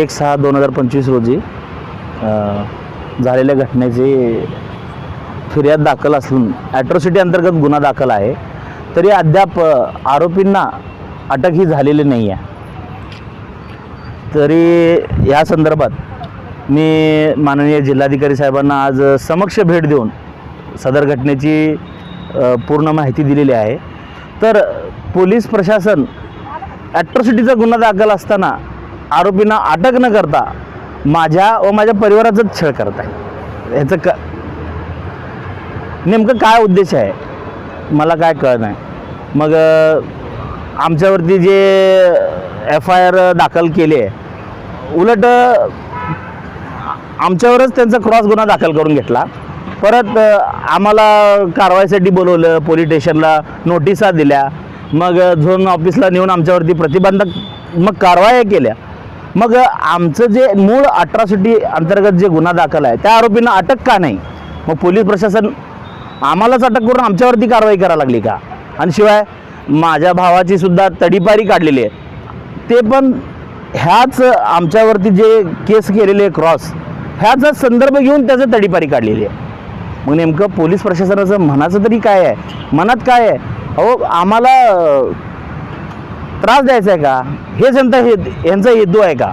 एक सहा दोन हजार पंचवीस रोजी झालेल्या घटनेची फिर्याद दाखल असून ॲट्रॉसिटी अंतर्गत गुन्हा दाखल आहे. तरी अद्याप आरोपींना अटक ही झालेली नाही आहे. तरी या संदर्भात मी माननीय जिल्हाधिकारी साहेबांना आज समक्ष भेट देऊन सदर घटनेची पूर्ण माहिती दिलेली आहे. तर पोलीस प्रशासन ॲट्रॉसिटीचा गुन्हा दाखल असताना आरोपींना अटक न करता माझ्या व माझ्या परिवाराचाच छळ करत आहे ह्याचं क नेमकं काय उद्देश आहे? मला काय कळत नाही. मग आमच्यावरती जे एफ आय आर दाखल केली आहे उलट आमच्यावरच त्यांचा क्रॉस गुन्हा दाखल करून घेतला. परत आम्हाला कारवाईसाठी बोलवलं पोलीस स्टेशनला नोटिसा दिल्या. मग झोन ऑफिसला नेऊन आमच्यावरती प्रतिबंधक मग कारवाया केल्या. मग आमचं जे मूळ अट्रॉसिटी अंतर्गत जे गुन्हा दाखल आहे त्या आरोपींना अटक का नाही? मग पोलीस प्रशासन आम्हालाच अटक करून आमच्यावरती कारवाई करायला लागली का? आणि शिवाय माझ्या भावाची सुद्धा तडीपारी काढलेली आहे. ते पण ह्याच आमच्यावरती जे केस केलेले आहे क्रॉस ह्याचा संदर्भ घेऊन त्याचं तडीपारी काढलेली आहे. मग नेमकं पोलीस प्रशासनाचं म्हणाचं तरी काय आहे? मनात काय आहे? अहो आम्हाला त्रास द्यायचा आहे का? हे जनता हे यांचा हेतू आहे का?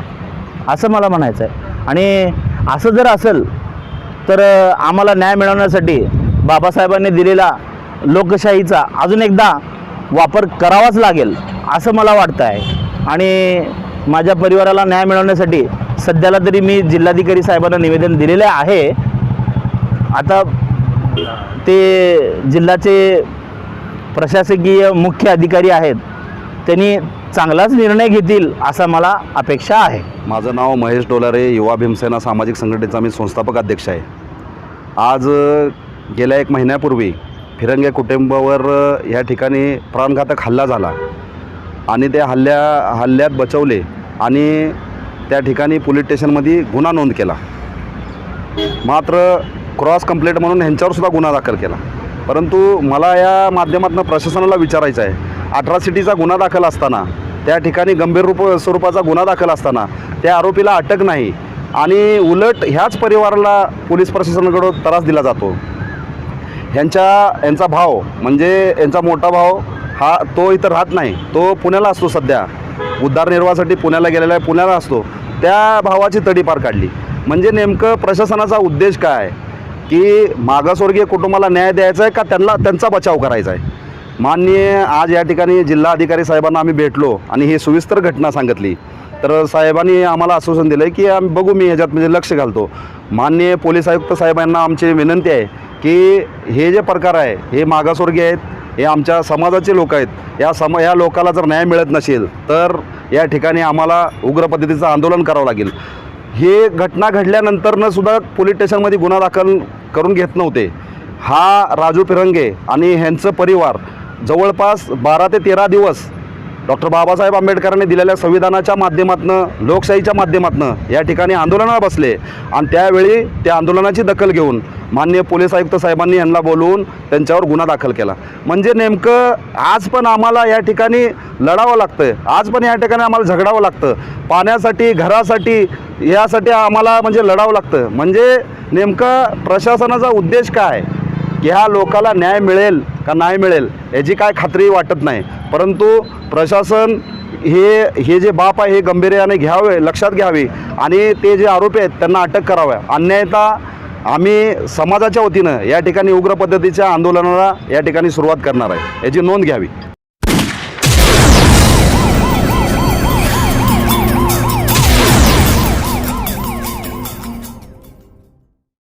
असं मला म्हणायचं आहे आणि असं जर असेल तर आम्हाला न्याय मिळवण्यासाठी बाबासाहेबांनी दिलेला लोकशाहीचा अजून एकदा वापर करावाच लागेल असं मला वाटतं आहे आणि माझ्या परिवाराला न्याय मिळवण्यासाठी सध्याला तरी मी जिल्हाधिकारी साहेबांना निवेदन दिलेले आहे. आता ते जिल्ह्याचे प्रशासकीय मुख्य अधिकारी आहेत. त्यांनी चांगलाच निर्णय घेतील असा मला अपेक्षा आहे. माझं नाव महेश डोलारे युवा भीमसेना सामाजिक संघटनेचा मी संस्थापक अध्यक्ष आहे. आज गेल्या एक महिन्यापूर्वी फिरंगे कुटुंबावर ह्या या ठिकाणी प्राणघातक हल्ला झाला. आणि त्या हल्ल्या हल्ल्यात बचवले आणि त्या ठिकाणी पोलीस स्टेशनमध्ये गुन्हा नोंद केला. मात्र क्रॉस कंप्लेंट म्हणून ह्यांच्यावर सुद्धा गुन्हा दाखल केला. परंतु मला या माध्यमातून प्रशासनाला विचारायचं आहे. अठरासिटीचा गुन्हा दाखल असताना त्या ठिकाणी गंभीर रूप स्वरूपाचा गुन्हा दाखल असताना त्या आरोपीला अटक नाही आणि उलट ह्याच परिवाराला पोलीस प्रशासनाकडून त्रास दिला जातो. ह्यांच्या यांचा भाव म्हणजे यांचा मोठा भाव हा तो इथं राहत नाही. तो पुण्याला असतो सध्या. उद्धारनिर्वाहासाठी पुण्याला गेलेला आहे पुण्याला असतो. त्या भावाची तडीपार काढली. म्हणजे नेमकं प्रशासनाचा उद्देश काय? की मागासवर्गीय कुटुंबाला न्याय द्यायचा आहे का त्यांना त्यांचा बचाव करायचा आहे? माननीय आज या ठिकाणी जिल्हाधिकारी साहेबांना आम्ही भेटलो आणि ही सुविस्तर घटना सांगितली. तर साहेबांनी आम्हाला आश्वासन दिलं आहे की आम्ही बघू मी ह्याच्यात म्हणजे लक्ष घालतो. माननीय पोलीस आयुक्त साहेबांना आमची विनंती आहे की हे जे प्रकार आहे हे मागासवर्गीय आहेत हे आमच्या समाजाचे लोक आहेत या सम या लोकाला जर न्याय मिळत नसेल तर या ठिकाणी आम्हाला उग्र पद्धतीचं आंदोलन करावं लागेल. हे घटना घडल्यानंतरनं सुद्धा पोलीस स्टेशनमध्ये गुन्हा दाखल करून घेत नव्हते. हा राजू पिरंगे आणि ह्यांचं परिवार जवळपास बारा ते तेरा दिवस डॉक्टर बाबासाहेब आंबेडकरांनी दिलेल्या संविधानाच्या माध्यमातून लोकशाहीच्या माध्यमातून या ठिकाणी आंदोलनाला बसले आणि त्यावेळी त्या आंदोलनाची दखल घेऊन माननीय पोलीस आयुक्त साहेबांनी यांना बोलवून त्यांच्यावर गुन्हा दाखल केला. म्हणजे नेमकं आज पण आम्हाला या ठिकाणी लढावं लागतं. आज पण या ठिकाणी आम्हाला झगडावं लागतं. पाण्यासाठी घरासाठी यासाठी आम्हाला म्हणजे लढावं लागतं. म्हणजे नेमकं प्रशासनाचा उद्देश काय? की ह्या लोकाला न्याय मिळेल का नाही मिळेल याची काय खात्री वाटत नाही. परंतु प्रशासन हे हे जे बाप आहे हे गंभीर्याने घ्यावे लक्षात घ्यावे आणि ते जे आरोपी आहेत त्यांना अटक कराव्या. अन्यायता आम्ही समाजाच्या वतीनं या ठिकाणी उग्र पद्धतीच्या आंदोलनाला या ठिकाणी सुरुवात करणार आहे. याची नोंद घ्यावी.